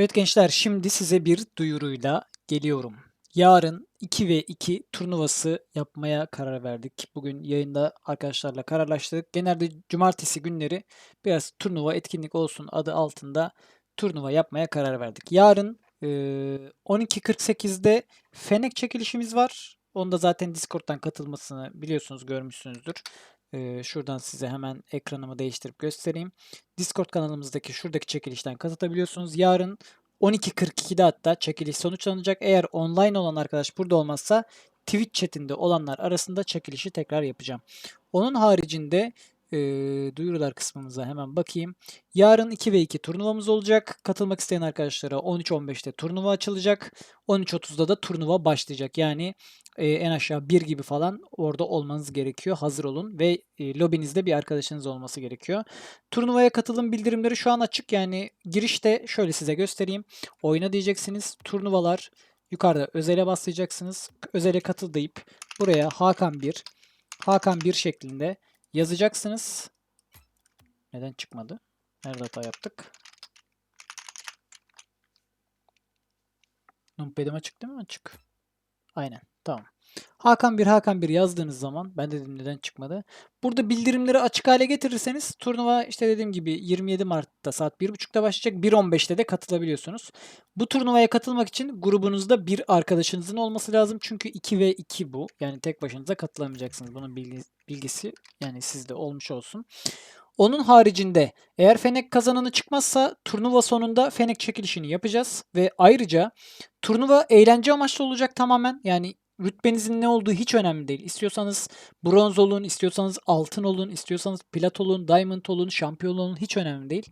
Evet gençler şimdi size bir duyuruyla geliyorum. Yarın 2 ve 2 turnuvası yapmaya karar verdik. Bugün yayında arkadaşlarla kararlaştırdık. Genelde cumartesi günleri biraz turnuva etkinlik olsun adı altında turnuva yapmaya karar verdik. Yarın e, 12.48'de Fenek çekilişimiz var. Onu da zaten Discord'dan katılmasını biliyorsunuz, görmüşsünüzdür. E, şuradan size hemen ekranımı değiştirip göstereyim. Discord kanalımızdaki şuradaki çekilişten katılabiliyorsunuz. Yarın 12.42'de hatta çekiliş sonuçlanacak. Eğer online olan arkadaş burada olmazsa Twitch chatinde olanlar arasında çekilişi tekrar yapacağım. Onun haricinde e, duyurular kısmımıza hemen bakayım. Yarın 2 ve 2 turnuvamız olacak. Katılmak isteyen arkadaşlara 13.15'te turnuva açılacak. 13.30'da da turnuva başlayacak. Yani e, en aşağı 1 gibi falan orada olmanız gerekiyor. Hazır olun ve e, lobinizde bir arkadaşınız olması gerekiyor. Turnuvaya katılım bildirimleri şu an açık. Yani girişte şöyle size göstereyim. Oyna diyeceksiniz. Turnuvalar yukarıda özele basacaksınız. Özele katıl deyip buraya Hakan 1, Hakan 1 şeklinde yazacaksınız. Neden çıkmadı? Nerede hata yaptık? Numped'im açık değil mi? Açık. Aynen. Tamam. Hakan 1 Hakan 1 yazdığınız zaman ben de dedim neden çıkmadı. Burada bildirimleri açık hale getirirseniz turnuva işte dediğim gibi 27 Mart'ta saat 1.30'da başlayacak. 1.15'te de katılabiliyorsunuz. Bu turnuvaya katılmak için grubunuzda bir arkadaşınızın olması lazım. Çünkü 2 ve 2 bu. Yani tek başınıza katılamayacaksınız. Bunun bilgi- bilgisi yani sizde olmuş olsun. Onun haricinde eğer Fenek kazananı çıkmazsa turnuva sonunda Fenek çekilişini yapacağız ve ayrıca turnuva eğlence amaçlı olacak tamamen. Yani rütbenizin ne olduğu hiç önemli değil. İstiyorsanız bronz olun, istiyorsanız altın olun, istiyorsanız plat olun, diamond olun, şampiyon olun hiç önemli değil.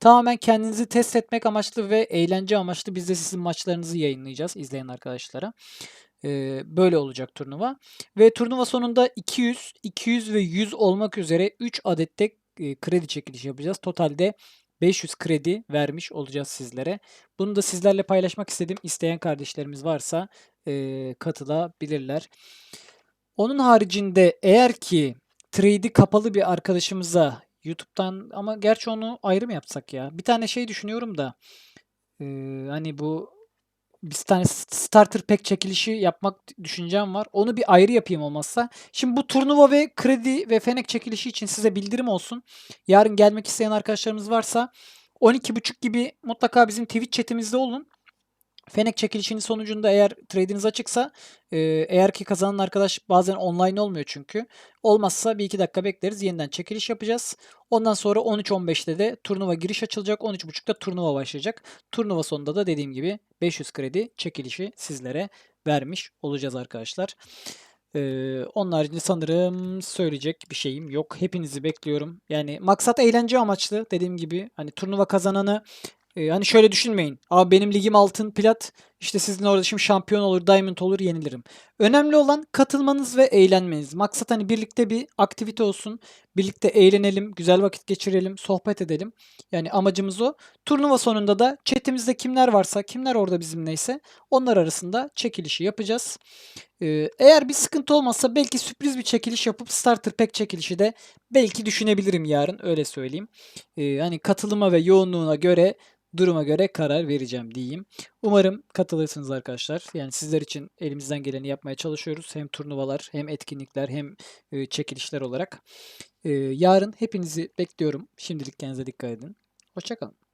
Tamamen kendinizi test etmek amaçlı ve eğlence amaçlı biz de sizin maçlarınızı yayınlayacağız izleyen arkadaşlara. Ee, böyle olacak turnuva. Ve turnuva sonunda 200, 200 ve 100 olmak üzere 3 adette e, kredi çekilişi yapacağız. Totalde 500 kredi vermiş olacağız sizlere. Bunu da sizlerle paylaşmak istedim. İsteyen kardeşlerimiz varsa e, katılabilirler. Onun haricinde eğer ki trade'i kapalı bir arkadaşımıza YouTube'dan ama gerçi onu ayrı mı yapsak ya? Bir tane şey düşünüyorum da e, hani bu bir tane starter pack çekilişi yapmak düşüncem var. Onu bir ayrı yapayım olmazsa. Şimdi bu turnuva ve kredi ve fenek çekilişi için size bildirim olsun. Yarın gelmek isteyen arkadaşlarımız varsa 12.30 gibi mutlaka bizim Twitch chatimizde olun. Fenek çekilişinin sonucunda eğer trade'iniz açıksa e, eğer ki kazanan arkadaş bazen online olmuyor çünkü. Olmazsa bir iki dakika bekleriz. Yeniden çekiliş yapacağız. Ondan sonra 13-15'te de turnuva giriş açılacak. 13.30'da turnuva başlayacak. Turnuva sonunda da dediğim gibi 500 kredi çekilişi sizlere vermiş olacağız arkadaşlar. Ee, onun haricinde sanırım söyleyecek bir şeyim yok. Hepinizi bekliyorum. Yani maksat eğlence amaçlı dediğim gibi. Hani turnuva kazananı e, hani şöyle düşünmeyin. Abi benim ligim altın, plat. İşte sizin orada şimdi şampiyon olur, diamond olur, yenilirim. Önemli olan katılmanız ve eğlenmeniz. Maksat hani birlikte bir aktivite olsun. Birlikte eğlenelim, güzel vakit geçirelim, sohbet edelim. Yani amacımız o. Turnuva sonunda da chatimizde kimler varsa, kimler orada bizimleyse onlar arasında çekilişi yapacağız. Ee, eğer bir sıkıntı olmazsa belki sürpriz bir çekiliş yapıp starter pack çekilişi de belki düşünebilirim yarın öyle söyleyeyim. Ee, hani katılıma ve yoğunluğuna göre duruma göre karar vereceğim diyeyim. Umarım katılırsınız arkadaşlar. Yani sizler için elimizden geleni yapmaya çalışıyoruz. Hem turnuvalar hem etkinlikler hem e, çekilişler olarak. E, yarın hepinizi bekliyorum. Şimdilik kendinize dikkat edin. Hoşçakalın.